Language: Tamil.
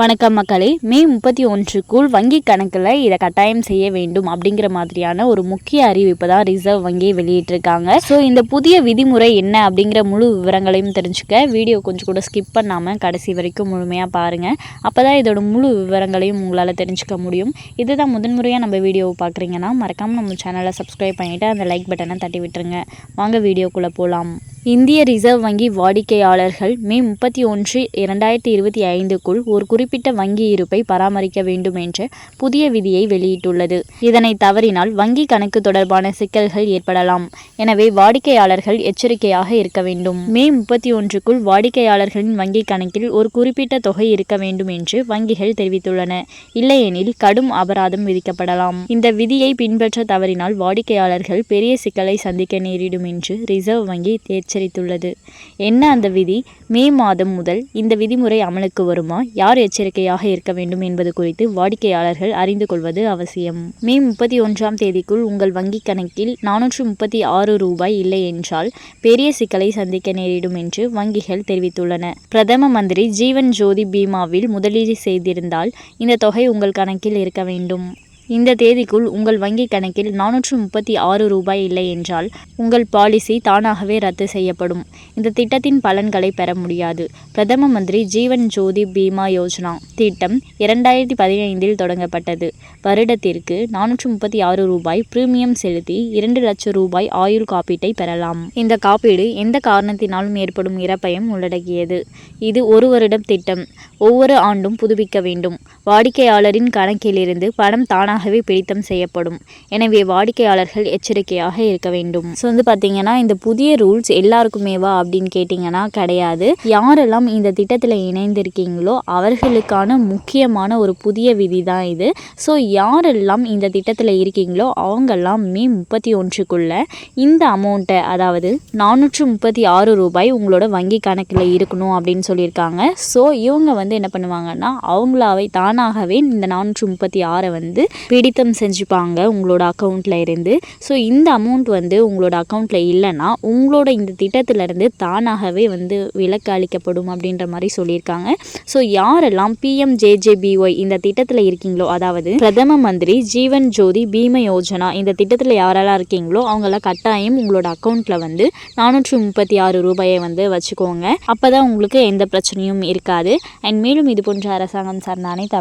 வணக்கம் மக்களே. மே முப்பத்தி ஒன்றுக்குள் வங்கி கணக்கில் இதை கட்டாயம் செய்ய வேண்டும் அப்படிங்கிற மாதிரியான ஒரு முக்கிய அறிவிப்பு தான் ரிசர்வ் வங்கி வெளியிட்டிருக்காங்க. ஸோ இந்த புதிய விதிமுறை என்ன அப்படிங்கிற முழு விவரங்களையும் தெரிஞ்சுக்க வீடியோ கொஞ்சம் கூட ஸ்கிப் பண்ணாமல் கடைசி வரைக்கும் முழுமையாக பாருங்கள் அப்போ தான் இதோட முழு விவரங்களையும் உங்களால் தெரிஞ்சுக்க முடியும். இதுதான் முதன்முறையாக நம்ம வீடியோவை பார்க்குறீங்கன்னா மறக்காமல் நம்ம சேனலை சப்ஸ்கிரைப் பண்ணிவிட்டு அந்த லைக் பட்டனை தட்டி விட்டுருங்க. வாங்க வீடியோக்குள்ளே போகலாம் இந்திய ரிசர்வ் வங்கி வாடிக்கையாளர்கள் மே முப்பத்தி ஒன்று இரண்டாயிரத்தி இருபத்தி ஐந்துக்குள் ஒரு குறிப்பிட்ட வங்கி இருப்பை பராமரிக்க வேண்டும் என்ற புதிய விதியை வெளியிட்டுள்ளது. இதனை தவறினால் வங்கி கணக்கு தொடர்பான சிக்கல்கள் ஏற்படலாம். எனவே வாடிக்கையாளர்கள் எச்சரிக்கையாக இருக்க வேண்டும். மே முப்பத்தி ஒன்றுக்குள் வாடிக்கையாளர்களின் வங்கி கணக்கில் ஒரு குறிப்பிட்ட தொகை இருக்க வேண்டும் என்று வங்கிகள் தெரிவித்துள்ளன. இல்லையெனில் கடும் அபராதம் விதிக்கப்படலாம். இந்த விதியை பின்பற்ற தவறினால் வாடிக்கையாளர்கள் பெரிய சிக்கலை சந்திக்க நேரிடும் என்று ரிசர்வ் வங்கி எச்சரித்துள்ளது எச்சரித்துள்ளது. என்ன அந்த விதி? மே மாதம் முதல் இந்த விதிமுறை அமலுக்கு வருமா? யார் எச்சரிக்கையாக இருக்க வேண்டும் என்பது குறித்து வாடிக்கையாளர்கள் அறிந்து கொள்வது அவசியம். மே முப்பத்தி ஒன்றாம் தேதிக்குள் உங்கள் வங்கிக் கணக்கில் நானூற்று முப்பத்தி ஆறு ரூபாய் இல்லை என்றால் பெரிய சிக்கலை சந்திக்க நேரிடும் என்று வங்கிகள் தெரிவித்துள்ளன. பிரதம மந்திரி ஜீவன் ஜோதி பீமாவில் முதலீடு செய்திருந்தால் இந்த தொகை உங்கள் கணக்கில் இருக்க வேண்டும். இந்த தேதிக்குள் உங்கள் வங்கிக் கணக்கில் நானூற்று முப்பத்தி ஆறு ரூபாய் இல்லை என்றால் உங்கள் பாலிசி தானாகவே ரத்து செய்யப்படும். இந்த திட்டத்தின் பலன்களை பெற முடியாது. பிரதம மந்திரி ஜீவன் ஜோதி பீமா யோஜனா திட்டம் இரண்டாயிரத்தி பதினைந்தில் தொடங்கப்பட்டது. வருடத்திற்கு நானூற்று முப்பத்தி ஆறு ரூபாய் பிரீமியம் செலுத்தி இரண்டு லட்சம் ரூபாய் ஆயுள் காப்பீட்டை பெறலாம். இந்த காப்பீடு எந்த காரணத்தினாலும் ஏற்படும் இறப்பையும் உள்ளடக்கியது. இது ஒரு வருடம் திட்டம். ஒவ்வொரு ஆண்டும் புதுப்பிக்க வேண்டும். வாடிக்கையாளரின் கணக்கிலிருந்து பணம் தானாகவே பிடித்தம் செய்யப்படும். எனவே வாடிக்கையாளர்கள் எச்சரிக்கையாக இருக்க வேண்டும். ஸோ வந்து பார்த்தீங்கன்னா இந்த புதிய ரூல்ஸ் எல்லாருக்குமேவா அப்படின்னு கேட்டிங்கன்னா கிடையாது. யாரெல்லாம் இந்த திட்டத்தில் இணைந்திருக்கீங்களோ அவர்களுக்கான முக்கியமான ஒரு புதிய விதி தான் இது. ஸோ யாரெல்லாம் இந்த திட்டத்தில் இருக்கீங்களோ அவங்கெல்லாம் மே முப்பத்தி ஒன்றுக்குள்ளே இந்த அமௌண்ட்டை அதாவது நானூற்று முப்பத்தி ஆறு ரூபாய் உங்களோட வங்கி கணக்கில் இருக்கணும் அப்படின்னு சொல்லியிருக்காங்க. ஸோ இவங்க வந்து என்ன பண்ணுவாங்கன்னா அவங்களாவே தானாகவே இந்த நானூற்று முப்பத்தி ஆறை வந்து பிடித்தம் செஞ்சுப்பாங்க உங்களோட அக்கௌண்ட்டில் இருந்து. ஸோ இந்த அமௌண்ட் வந்து உங்களோட அக்கௌண்ட்டில் இல்லைன்னா உங்களோட இந்த திட்டத்திலேருந்து தானாகவே வந்து விலக்கு அளிக்கப்படும் அப்படின்ற மாதிரி சொல்லியிருக்காங்க. ஸோ யாரெல்லாம் பிஎம்ஜேஜேபிஒய் இந்த திட்டத்தில் இருக்கீங்களோ அதாவது பிரதம மந்திரி ஜீவன் ஜோதி பீம யோஜனா இந்த திட்டத்தில் யாரெல்லாம் இருக்கீங்களோ அவங்களாம் கட்டாயம் உங்களோட அக்கௌண்ட்டில் வந்து நானூற்று முப்பத்தி ஆறு ரூபாயை வந்து வச்சுக்கோங்க. அப்போ தான் உங்களுக்கு எந்த பிரச்சனையும் இருக்காது. அண்ட் மேலும் இது போன்ற அரசாங்கம் சார்ந்த அனைத்து